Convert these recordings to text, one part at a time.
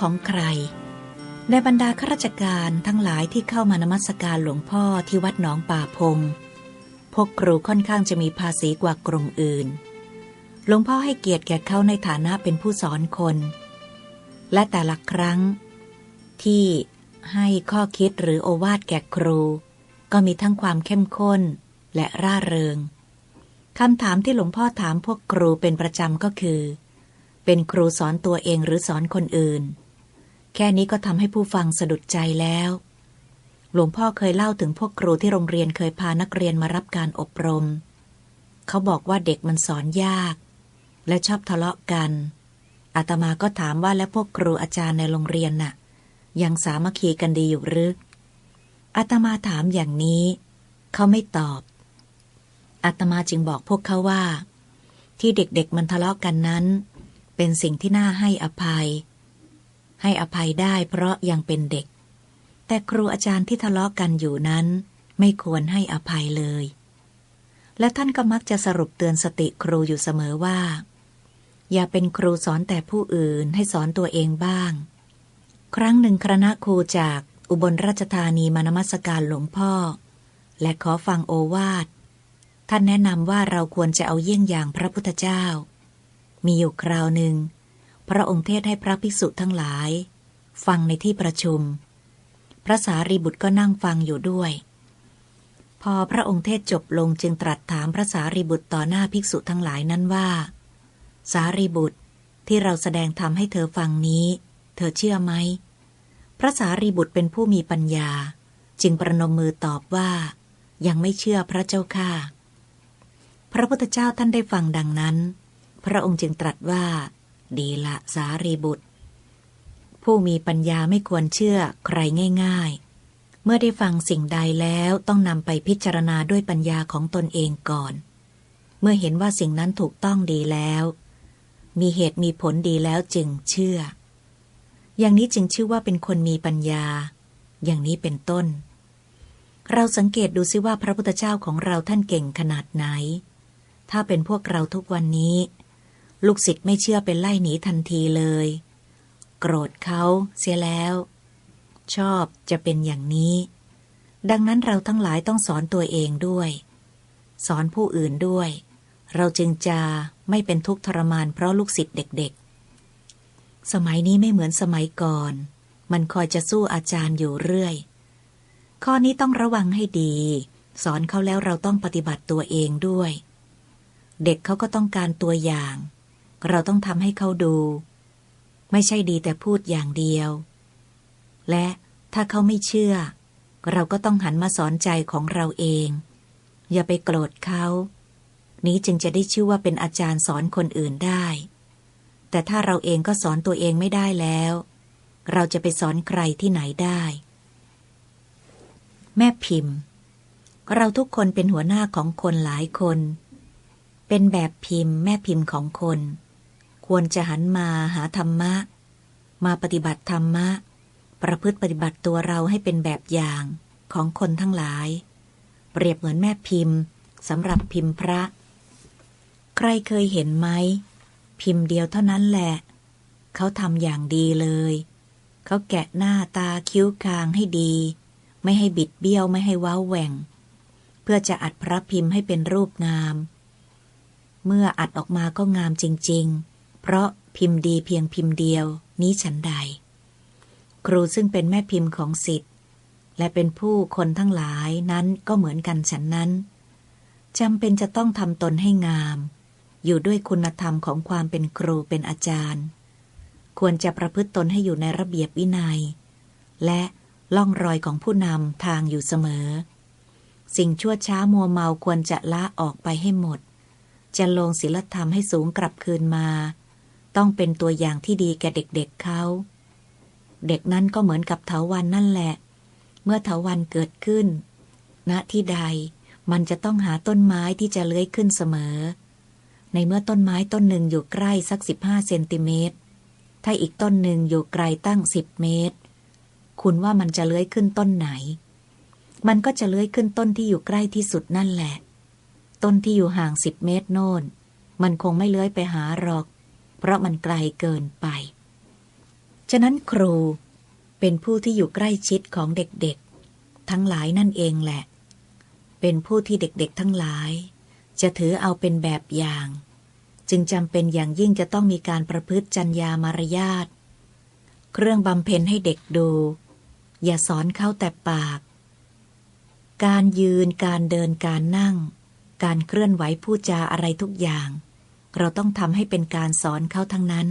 ของใคร ในบรรดาข้าราชการทั้งหลายที่เข้ามานมัสการหลวงพ่อที่วัดหนองป่าพง พวกครูค่อนข้างจะมีภาษีกว่ากลุ่มอื่น หลวงพ่อให้เกียรติแก่เขาในฐานะเป็นผู้สอนคน และแต่ละครั้ง ที่ให้ข้อคิดหรือโอวาทแก่ครู ก็มีทั้งความเข้มข้นและร่าเริงคำถามที่หลวงพ่อถามพวกครูเป็นประจำก็คือ เป็นครูสอนตัวเองหรือสอนคนอื่น แค่นี้ก็ทำให้ผู้ฟังสะดุดใจแล้ว หลวงพ่อเคยเล่าถึงพวกครูที่โรงเรียนเคยพานักเรียนมารับการอบรม เขาบอกว่าเด็กมันสอนยาก และชอบทะเลาะกัน อาตมาก็ถามว่าและพวกครูอาจารย์ในโรงเรียนน่ะ ยังสามัคคีกันดีอยู่หรือ อาตมาถามอย่างนี้ เขาไม่ตอบ อาตมาจึงบอกพวกเขาว่า ที่เด็กๆมันทะเลาะกันนั้น เป็นสิ่งที่น่าให้อภัย ให้อภัยได้เพราะยังเป็นเด็ก แต่ครูอาจารย์ที่ทะเลาะกันอยู่นั้น ไม่ควรให้อภัยเลย และท่านก็มักจะสรุปเตือนสติครูอยู่เสมอว่า อย่าเป็นครูสอนแต่ผู้อื่นให้สอนตัวเองบ้าง ครั้งหนึ่งคณะครูจากอุบลราชธานีมานมัสการหลวงพ่อ และขอฟังโอวาท ท่านแนะนำว่าเราควรจะเอาเยี่ยงอย่างพระพุทธเจ้า มีอยู่คราวหนึ่ง พระองค์เทศให้พระภิกษุทั้งหลาย ฟังในที่ประชุม พระสารีบุตรก็นั่งฟังอยู่ด้วย พอพระองค์เทศจบลงจึงตรัสถามพระสารีบุตรต่อหน้าภิกษุทั้งหลายนั้นว่า สารีบุตรที่เราแสดงธรรมให้เธอฟังนี้ เธอเชื่อไหม พระสารีบุตรเป็นผู้มีปัญญา จึงประนมมือตอบว่า ยังไม่เชื่อพระเจ้าค่าพระพุทธเจ้าท่านได้ฟังดังนั้น พระองค์จึงตรัสว่า ดีละสารีบุตร ผู้มีปัญญาไม่ควรเชื่อใครง่าย ๆ เมื่อได้ฟังสิ่งใดแล้วต้องนำไปพิจารณาด้วยปัญญาของตนเองก่อน เมื่อเห็นว่าสิ่งนั้นถูกต้องดีแล้ว มีเหตุมีผลดีแล้วจึงเชื่อ อย่างนี้จึงชื่อว่าเป็นคนมีปัญญา อย่างนี้เป็นต้น เราสังเกตดูซิว่าพระพุทธเจ้าของเราท่านเก่งขนาดไหน ถ้าเป็นพวกเราทุกวันนี้ ลูกศิษย์ไม่เชื่อเป็นไล่หนีทันทีเลย โกรธเขาเสียแล้ว ชอบจะเป็นอย่างนี้ ดังนั้นเราทั้งหลายต้องสอนตัวเองด้วย สอนผู้อื่นด้วย เราจึงจะไม่เป็นทุกข์ทรมานเพราะลูกศิษย์เด็กๆ สมัยนี้ไม่เหมือนสมัยก่อน มันคอยจะสู้อาจารย์อยู่เรื่อย ข้อนี้ต้องระวังให้ดี สอนเขาแล้วเราต้องปฏิบัติตัวเองด้วยเด็กเขาก็ต้องการตัวอย่าง เราต้องทำให้เขาดู ไม่ใช่ดีแต่พูดอย่างเดียว และถ้าเขาไม่เชื่อ เราก็ต้องหันมาสอนใจของเราเอง อย่าไปโกรธเขา นี้จึงจะได้ชื่อว่าเป็นอาจารย์สอนคนอื่นได้ แต่ถ้าเราเองก็สอนตัวเองไม่ได้แล้ว เราจะไปสอนใครที่ไหนได้ แม่พิมพ์ เราทุกคนเป็นหัวหน้าของคนหลายคนเป็นแบบพิมพ์แม่พิมพ์ของคน ควรจะหันมาหาธรรมะ มาปฏิบัติธรรมะ ประพฤติปฏิบัติตัวเราให้เป็นแบบอย่างของคนทั้งหลาย เปรียบเหมือนแม่พิมพ์สำหรับพิมพ์พระ ใครเคยเห็นไหม พิมพ์เดียวเท่านั้นแหละ เขาทำอย่างดีเลย เขาแกะหน้าตาคิ้วคางให้ดี ไม่ให้บิดเบี้ยวไม่ให้ว้าแหว่ง เพื่อจะอัดพระพิมพ์ให้เป็นรูปงาม เมื่ออัดออกมาก็งามจริง ๆ เพราะพิมพ์ดีเพียงพิมพ์เดียวนี้ฉันใด ครูซึ่งเป็นแม่พิมพ์ของสิทธิ์และเป็นผู้คนทั้งหลายนั้นก็เหมือนกันฉันนั้นจำเป็นจะต้องทำตนให้งาม อยู่ด้วยคุณธรรมของความเป็นครูเป็นอาจารย์ ควรจะประพฤติตนให้อยู่ในระเบียบวินยัย และล่องรอยของผู้นำทางอยู่เสมอ สิ่งชั่วช้ามัวเมาควรจะละออกไปให้หมด จะลงศีลธรรมให้สูงกลับคืนมา ต้องเป็นตัวอย่างที่ดีแก่เด็กๆเเขาเด็กนั้นก็เหมือนกับเถาวันนั่นแหละ เมื่อเถาวันเกิดขึ้น ณที่ใดมันจะต้องหาต้นไม้ที่จะเลื้อยขึ้นเสมอ ในเมื่อต้นไม้ต้นหนึ่งอยู่ใกล้สักสิบห้าเซนติเมตร ถ้าอีกต้นหนึ่งอยู่ไกลตั้งสิบเมตร คุณว่ามันจะเลื้อยขึ้นต้นไหน มันก็จะเลื้อยขึ้นต้นที่อยู่ใกล้ที่สุดนั่นแหละ ต้นที่อยู่ห่างสิบเมตรโน่น มันคงไม่เลื้อยไปหาหรอก เพราะมันไกลเกินไป ฉะนั้นครูเป็นผู้ที่อยู่ใกล้ชิดของเด็กๆ ทั้งหลายนั่นเองแหละ เป็นผู้ที่เด็กๆทั้งหลาย จะถือเอาเป็นแบบอย่าง จึงจำเป็นอย่างยิ่งจะต้องมีการประพฤติจัญญามารยาทเครื่องบำเพ็ญให้เด็กดู อย่าสอนเขาแต่ปาก การยืนการเดินการนั่ง การเคลื่อนไหวพูดจาอะไรทุกอย่าง เราต้องทำให้เป็นการสอนเขาทั้งนั้น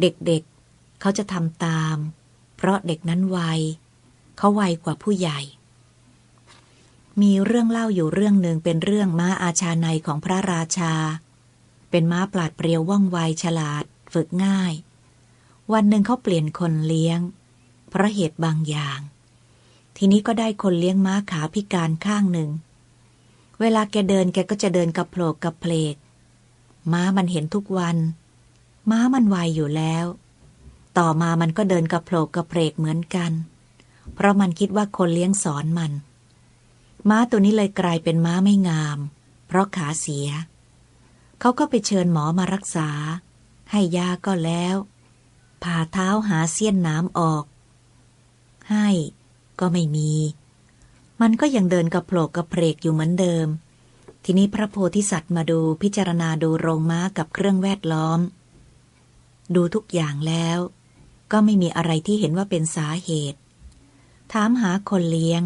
เด็กๆเขาจะทำตาม เพราะเด็กนั้นไวเขาไวกว่าผู้ใหญ่ มีเรื่องเล่าอยู่เรื่องหนึ่งเป็นเรื่องม้าอาชาในของพระราชา เป็นม้าปราดเปรียวว่องไวฉลาด ฝึกง่าย วันหนึ่งเขาเปลี่ยนคนเลี้ยง เพราะเหตุบางอย่าง ทีนี้ก็ได้คนเลี้ยงม้าขาพิการข้างหนึ่ง เวลาแกเดินแกก็จะเดินกับโผลกกับเพลก ม้ามันเห็นทุกวัน ม้ามันไวอยู่แล้ว ต่อมามันก็เดินกับโผลกกับเพกเหมือนกัน เพราะมันคิดว่าคนเลี้ยงสอนมัน ม้าตัวนี้เลยกลายเป็นม้าไม่งาม เพราะขาเสีย เขาก็ไปเชิญหมอมารักษา ให้ยาก็แล้ว ผ่าเท้าหาเสี้ยนน้ำออก ให้ก็ไม่มี มันก็ยังเดินกระโผลกกระเพกอยู่เหมือนเดิม ทีนี้พระโพธิสัตว์มาดูพิจารณาดูโรงม้ากับเครื่องแวดล้อม ดูทุกอย่างแล้ว ก็ไม่มีอะไรที่เห็นว่าเป็นสาเหตุ ถามหาคนเลี้ยง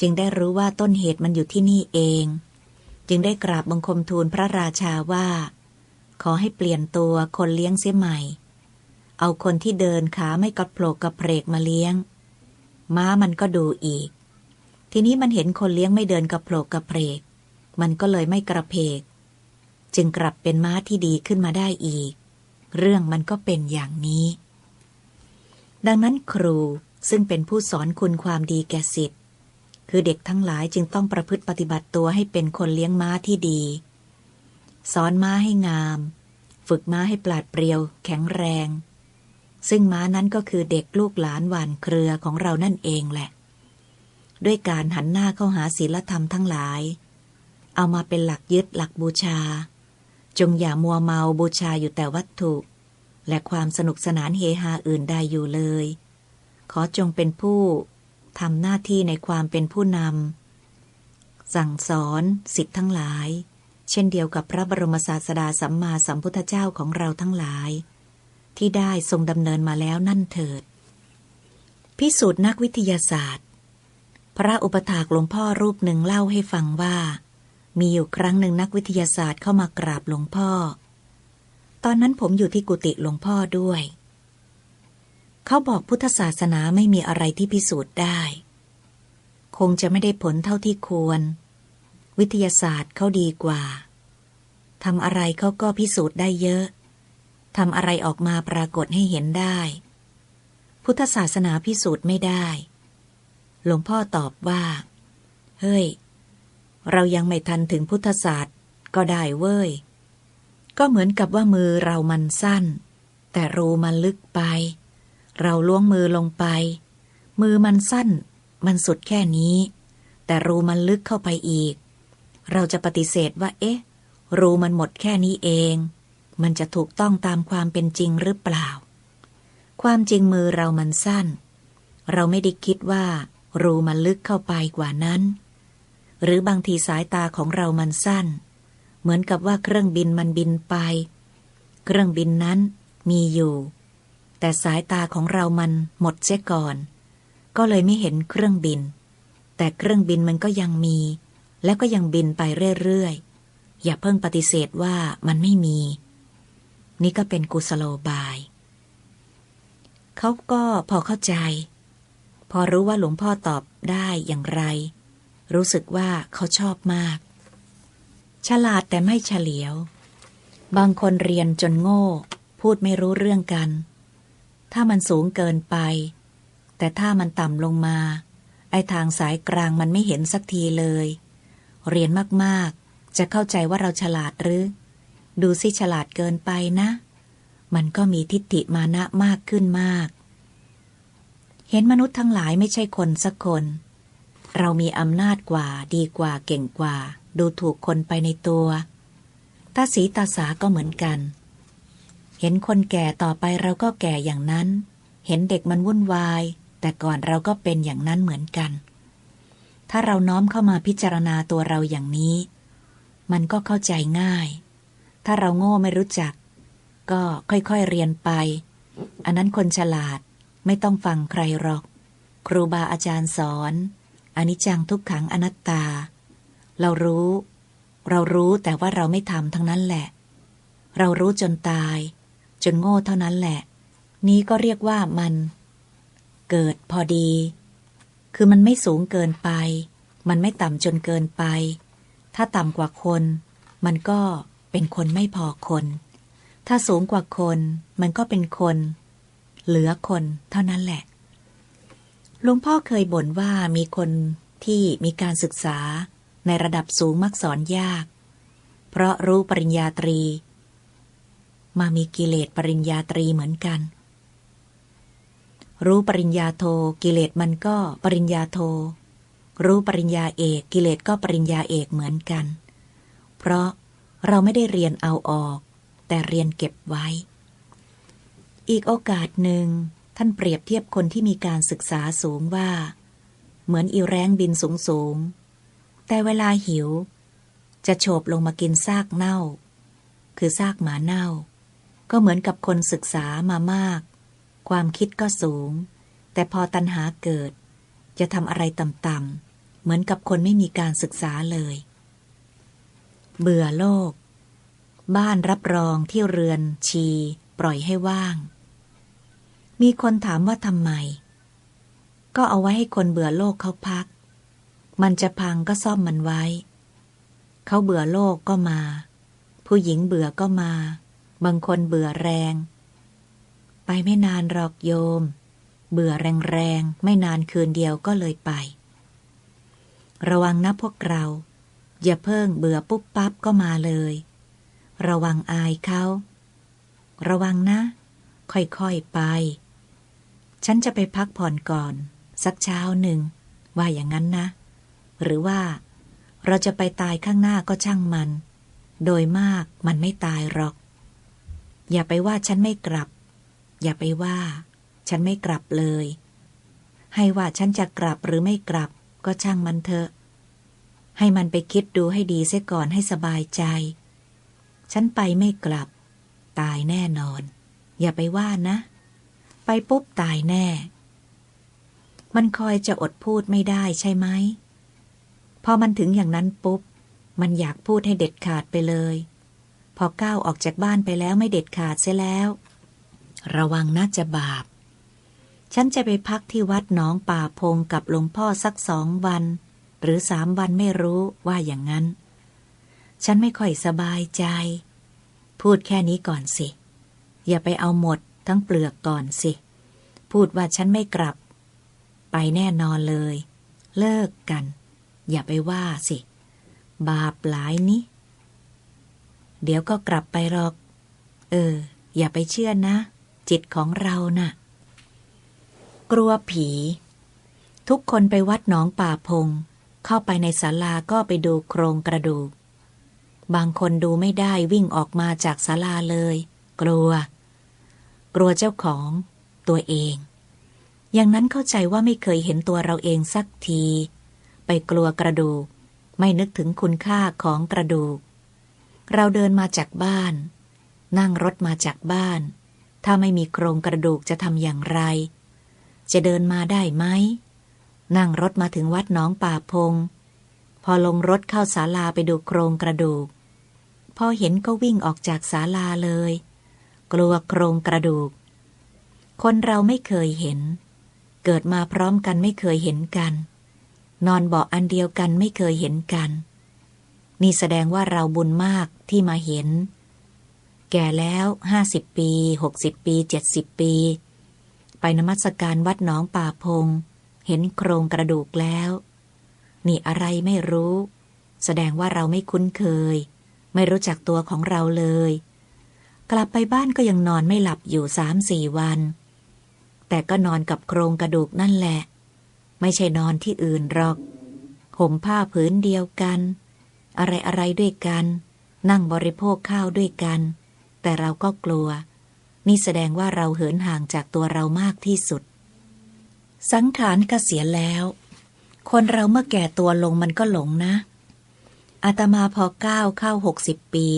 จึงได้รู้ว่าต้นเหตุมันอยู่ที่นี่เอง จึงได้กราบบังคมทูลพระราชาว่า ขอให้เปลี่ยนตัวคนเลี้ยงเสียใหม่ เอาคนที่เดินขาไม่กระโผลกกระเพกมาเลี้ยง ม้ามันก็ดูอีก ทีนี้มันเห็นคนเลี้ยงไม่เดินกระโผลกกระเพก มันก็เลยไม่กระเพก จึงกลับเป็นม้าที่ดีขึ้นมาได้อีก เรื่องมันก็เป็นอย่างนี้ ดังนั้นครูซึ่งเป็นผู้สอนคุณความดีแก่สิทธิ์คือเด็กทั้งหลายจึงต้องประพฤติปฏิบัติตัวให้เป็นคนเลี้ยงม้าที่ดี สอนม้าให้งาม ฝึกม้าให้ปราดเปรียว แข็งแรง ซึ่งม้านั้นก็คือเด็กลูกหลานหวานเครือของเรานั่นเองแหละ ด้วยการหันหน้าเข้าหาศีลธรรมทั้งหลาย เอามาเป็นหลักยึดหลักบูชา จงอย่ามัวเมาบูชาอยู่แต่วัตถุ และความสนุกสนานเฮฮาอื่นใดอยู่เลย ขอจงเป็นผู้ทำหน้าที่ในความเป็นผู้นำสั่งสอนสิทธิ์ทั้งหลาย เช่นเดียวกับพระบรมศาสดาสัมมาสัมพุทธเจ้าของเราทั้งหลาย ที่ได้ทรงดำเนินมาแล้วนั่นเถิด พิสูจน์นักวิทยาศาสตร์ พระอุปถากหลวงพ่อรูปหนึ่งเล่าให้ฟังว่า มีอยู่ครั้งหนึ่งนักวิทยาศาสตร์เข้ามากราบหลวงพ่อ ตอนนั้นผมอยู่ที่กุฏิหลวงพ่อด้วย เขาบอกพุทธศาสนาไม่มีอะไรที่พิสูจน์ได้ คงจะไม่ได้ผลเท่าที่ควร วิทยาศาสตร์เขาดีกว่าทำอะไรเขาก็พิสูจน์ได้เยอะทำอะไรออกมาปรากฏให้เห็นได้ พุทธศาสนาพิสูจน์ไม่ได้ หลวงพ่อตอบว่า เฮ้ย เรายังไม่ทันถึงพุทธศาสตร์ก็ได้เว้ย ก็เหมือนกับว่ามือเรามันสั้น แต่รูมันลึกไป เราล้วงมือลงไป มือมันสั้น มันสุดแค่นี้ แต่รูมันลึกเข้าไปอีก เราจะปฏิเสธว่า เอ๊ะ รูมันหมดแค่นี้เอง มันจะถูกต้องตามความเป็นจริงหรือเปล่า ความจริงมือเรามันสั้น เราไม่ได้คิดว่า รูมันลึกเข้าไปกว่านั้น หรือบางทีสายตาของเรามันสั้น เหมือนกับว่าเครื่องบินมันบินไป เครื่องบินนั้นมีอยู่ แต่สายตาของเรามันหมดเสียก่อน ก็เลยไม่เห็นเครื่องบิน แต่เครื่องบินมันก็ยังมี แล้วก็ยังบินไปเรื่อยๆ อย่าเพิ่งปฏิเสธว่ามันไม่มี นี่ก็เป็นกุศโลบาย เขาก็พอเข้าใจ พอรู้ว่าหลวงพ่อตอบได้อย่างไร รู้สึกว่าเขาชอบมาก ฉลาดแต่ไม่เฉลียว บางคนเรียนจนโง่ พูดไม่รู้เรื่องกัน ถ้ามันสูงเกินไป แต่ถ้ามันต่ำลงมา ไอทางสายกลางมันไม่เห็นสักทีเลย เรียนมากๆ จะเข้าใจว่าเราฉลาดหรือ ดูสิฉลาดเกินไปนะ มันก็มีทิฏฐิมานะมากขึ้นมาก เห็นมนุษย์ทั้งหลายไม่ใช่คนสักคน เรามีอำนาจกว่าดีกว่าเก่งกว่า ดูถูกคนไปในตัวตาสีตาสาก็เหมือนกัน เห็นคนแก่ต่อไปเราก็แก่อย่างนั้น เห็นเด็กมันวุ่นวาย แต่ก่อนเราก็เป็นอย่างนั้นเหมือนกัน ถ้าเราน้อมเข้ามาพิจารณาตัวเราอย่างนี้ มันก็เข้าใจง่าย ถ้าเราโง่ไม่รู้จัก ก็ค่อยๆเรียนไป อันนั้นคนฉลาดไม่ต้องฟังใครหรอก ครูบาอาจารย์สอน อนิจจังทุกขังอนัตตา เรารู้ เรารู้แต่ว่าเราไม่ทำทั้งนั้นแหละ เรารู้จนตาย จนโง่เท่านั้นแหละ นี้ก็เรียกว่ามัน เกิดพอดี คือมันไม่สูงเกินไป มันไม่ต่ำจนเกินไป ถ้าต่ำกว่าคน มันก็เป็นคนไม่พอคน ถ้าสูงกว่าคน มันก็เป็นคน เหลือคนเท่านั้นแหละ หลวงพ่อเคยบ่นว่ามีคนที่มีการศึกษาในระดับสูงมักสอนยาก เพราะรู้ปริญญาตรี มามีกิเลสปริญญาตรีเหมือนกัน รู้ปริญญาโทกิเลสมันก็ปริญญาโท รู้ปริญญาเอกกิเลสก็ปริญญาเอกเหมือนกัน เพราะเราไม่ได้เรียนเอาออก แต่เรียนเก็บไว้ อีกโอกาสหนึ่ง ท่านเปรียบเทียบคนที่มีการศึกษาสูงว่า เหมือนอีแรงบินสูงสูง แต่เวลาหิว จะโฉบลงมากินซากเน่า คือซากหมาเน่า ก็เหมือนกับคนศึกษามามาก ความคิดก็สูง แต่พอตัณหาเกิด จะทำอะไรต่ำๆเหมือนกับคนไม่มีการศึกษาเลย เบื่อโลก บ้านรับรองที่เรือนชี ปล่อยให้ว่าง มีคนถามว่าทำไม ก็เอาไว้ให้คนเบื่อโลกเขาพัก มันจะพังก็ซ่อมมันไว้ เขาเบื่อโลกก็มา ผู้หญิงเบื่อก็มา บางคนเบื่อแรง ไปไม่นานหรอกโยม เบื่อแรงๆ ไม่นานคืนเดียวก็เลยไป ระวังนะพวกเรา อย่าเพิ่งเบื่อปุ๊บปั๊บก็มาเลย ระวังอายเขา ระวังนะ ค่อยๆไป ฉันจะไปพักผ่อนก่อน สักเช้าหนึ่ง ว่าอย่างนั้นนะ หรือว่า เราจะไปตายข้างหน้าก็ช่างมัน โดยมากมันไม่ตายหรอก อย่าไปว่าฉันไม่กลับ อย่าไปว่า ฉันไม่กลับเลย ให้ว่าฉันจะกลับหรือไม่กลับ ก็ช่างมันเถอะ ให้มันไปคิดดูให้ดีเสียก่อนให้สบายใจ ฉันไปไม่กลับ ตายแน่นอน อย่าไปว่านะ ไปปุ๊บตายแน่ มันคอยจะอดพูดไม่ได้ใช่ไหม พอมันถึงอย่างนั้นปุ๊บ มันอยากพูดให้เด็ดขาดไปเลย พอก้าวออกจากบ้านไปแล้วไม่เด็ดขาดเสียแล้ว ระวังน่าจะบาป ฉันจะไปพักที่วัดหนองป่าพงกับหลวงพ่อสักสองวัน หรือสามวันไม่รู้ว่าอย่างนั้น ฉันไม่ค่อยสบายใจ พูดแค่นี้ก่อนสิ อย่าไปเอาหมด ทั้งเปลือกก่อนสิ พูดว่าฉันไม่กลับ ไปแน่นอนเลย เลิกกัน อย่าไปว่าสิ บาปหลายนี้เดี๋ยวก็กลับไปหรอก เออ อย่าไปเชื่อนะ จิตของเรานะ่ะ กลัวผี ทุกคนไปวัดหนองป่าพง เข้าไปในศาลาก็ไปดูโครงกระดูก บางคนดูไม่ได้วิ่งออกมาจากศาลาเลย กลัว กลัวเจ้าของตัวเอง อย่างนั้นเข้าใจว่าไม่เคยเห็นตัวเราเองสักที ไปกลัวกระดูก ไม่นึกถึงคุณค่าของกระดูก เราเดินมาจากบ้าน นั่งรถมาจากบ้าน ถ้าไม่มีโครงกระดูกจะทำอย่างไร จะเดินมาได้ไหม นั่งรถมาถึงวัดน้องป่าพง พอลงรถเข้าศาลาไปดูโครงกระดูก พอเห็นก็วิ่งออกจากศาลาเลย กลัวโครงกระดูก คนเราไม่เคยเห็น เกิดมาพร้อมกันไม่เคยเห็นกัน นอนเบาะอันเดียวกันไม่เคยเห็นกัน นี่แสดงว่าเราบุญมากที่มาเห็น แก่แล้วห้าสิบปีหกสิบปีเจ็ดสิบปี ไปนมัสการวัดหนองป่าพง เห็นโครงกระดูกแล้ว นี่อะไรไม่รู้ แสดงว่าเราไม่คุ้นเคย ไม่รู้จักตัวของเราเลย กลับไปบ้านก็ยังนอนไม่หลับอยู่สามสี่วัน แต่ก็นอนกับโครงกระดูกนั่นแหละ ไม่ใช่นอนที่อื่นหรอก ห่มผ้าผืนเดียวกัน อะไรอะไรด้วยกัน นั่งบริโภคข้าวด้วยกัน แต่เราก็กลัว นี่แสดงว่าเราเหินห่างจากตัวเรามากที่สุด สังขารก็เกษียแล้ว คนเราเมื่อแก่ตัวลงมันก็หลงนะอาตมาพอก้าวเข้าหกสิบปี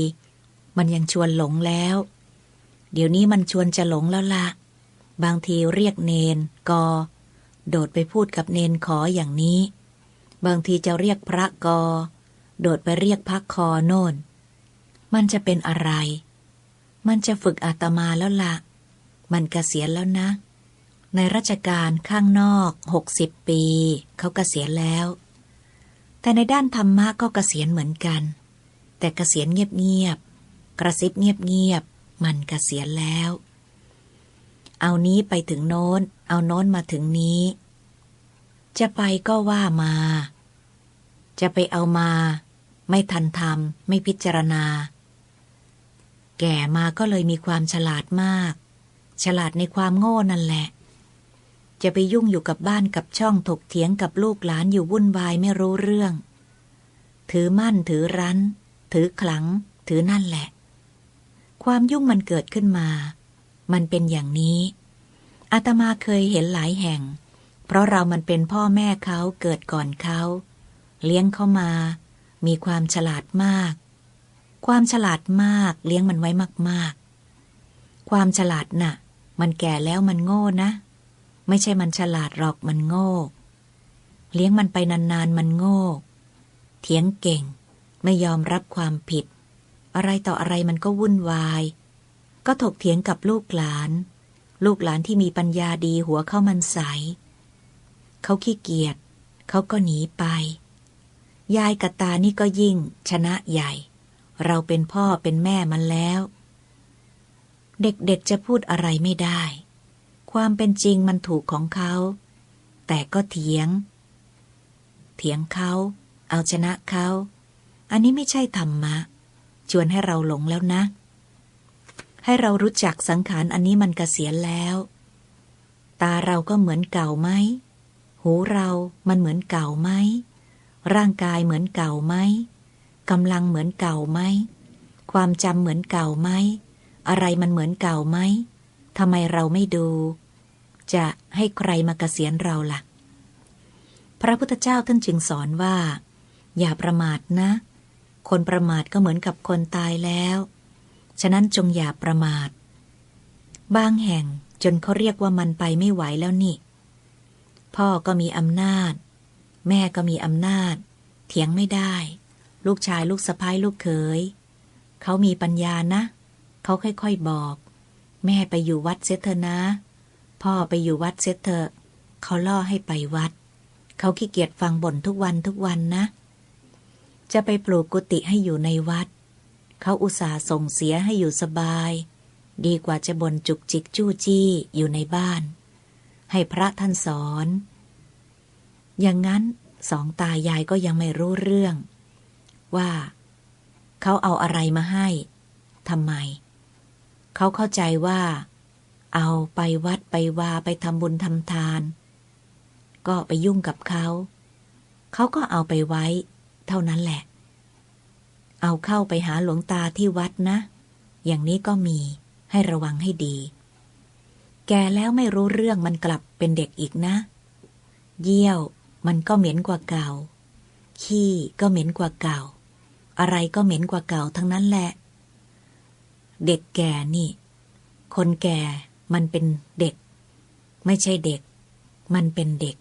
มันยังชวนหลงแล้ว เดี๋ยวนี้มันชวนจะหลงแล้วละบางทีเรียกเนนกอ โดดไปพูดกับเนนขออย่างนี้ บางทีจะเรียกพระกอ โดดไปเรียกพักคอโน่น มันจะเป็นอะไร มันจะฝึกอาตมาแล้วละมันเกษียณแล้วนะ ในราชการข้างนอกหกสิบปี เขาเกษียณแล้ว แต่ในด้านธรรมะก็เกษียณเหมือนกัน แต่เกษียณเงียบๆ กระซิบเงียบๆมันกเกษียณแล้ว เอานี้ไปถึงโน้น เอาโน้นมาถึงนี้ จะไปก็ว่ามา จะไปเอามา ไม่ทันทำไม่พิจารณา แก่มาก็เลยมีความฉลาดมาก ฉลาดในความโง่นั่นแหละจะไปยุ่งอยู่กับบ้านกับช่องถกเถียงกับลูกหลานอยู่วุ่นวายไม่รู้เรื่อง ถือมั่นถือรั้น ถือขลัง ถือนั่นแหละ ความยุ่งมันเกิดขึ้นมา มันเป็นอย่างนี้ อาตมาเคยเห็นหลายแห่ง เพราะเรามันเป็นพ่อแม่เขาเกิดก่อนเขา เลี้ยงเขามา มีความฉลาดมาก ความฉลาดมากเลี้ยงมันไว้มากๆ ความฉลาดน่ะ มันแก่แล้วมันโง่นะ ไม่ใช่มันฉลาดหรอกมันโง่ เลี้ยงมันไปนานๆมันโง่ เถียงเก่ง ไม่ยอมรับความผิด อะไรต่ออะไรมันก็วุ่นวาย ก็ถกเถียงกับลูกหลาน ลูกหลานที่มีปัญญาดีหัวเข้ามันใส เขาขี้เกียจเขาก็หนีไป ยายกับตานี่ก็ยิ่ง ชนะใหญ่ เราเป็นพ่อเป็นแม่มันแล้ว เด็กๆจะพูดอะไรไม่ได้ ความเป็นจริงมันถูกของเขา แต่ก็เถียง เถียงเขา เอาชนะเขา อันนี้ไม่ใช่ธรรมะ วนให้เราหลงแล้วนะ ให้เรารู้จักสังขารอันนี้มันเกษียณแล้ว ตาเราก็เหมือนเก่าไหม หูเรามันเหมือนเก่าไหม ร่างกายเหมือนเก่าไหมกำลังเหมือนเก่าไหม ความจำเหมือนเก่าไหม อะไรมันเหมือนเก่าไหมทำไมเราไม่ดู จะให้ใครมาเกษียณเราละ่ะ พระพุทธเจ้าท่านจึงสอนว่า อย่าประมาทนะ คนประมาทก็เหมือนกับคนตายแล้ว ฉะนั้นจงอย่าประมาท บางแห่งจนเขาเรียกว่ามันไปไม่ไหวแล้วนี่ พ่อก็มีอำนาจ แม่ก็มีอำนาจ เถียงไม่ได้ ลูกชายลูกสะพ้ายลูกเขยเขามีปัญญานะ เขาค่อยๆบอก แม่ไปอยู่วัดเสถอนะ พ่อไปอยู่วัดเสเถอเขาล่อให้ไปวัด เขาขี้เกียจฟังบ่นทุกวันทุกวันนะ จะไปปลูกกุฏิให้อยู่ในวัด เขาอุตส่าห์ส่งเสียให้อยู่สบาย ดีกว่าจะบ่นจุกจิกจู้จี้อยู่ในบ้าน ให้พระท่านสอน อย่างนั้นสองตายายก็ยังไม่รู้เรื่อง ว่า เขาเอาอะไรมาให้ทำไม เขาเข้าใจว่า เอาไปวัดไปวาไปทำบุญทำทาน ก็ไปยุ่งกับเขา เขาก็เอาไปไว้ เท่านั้นแหละ เอาเข้าไปหาหลวงตาที่วัดนะ อย่างนี้ก็มีให้ระวังให้ดี แกแล้วไม่รู้เรื่องมันกลับเป็นเด็กอีกนะ เยี่ยวมันก็เหม็นกว่าเก่า ขี้ก็เหม็นกว่าเก่า อะไรก็เหม็นกว่าเก่าทั้งนั้นแหละ เด็กแก่นี่ คนแก่มันเป็นเด็ก ไม่ใช่เด็ก มันเป็นเด็ก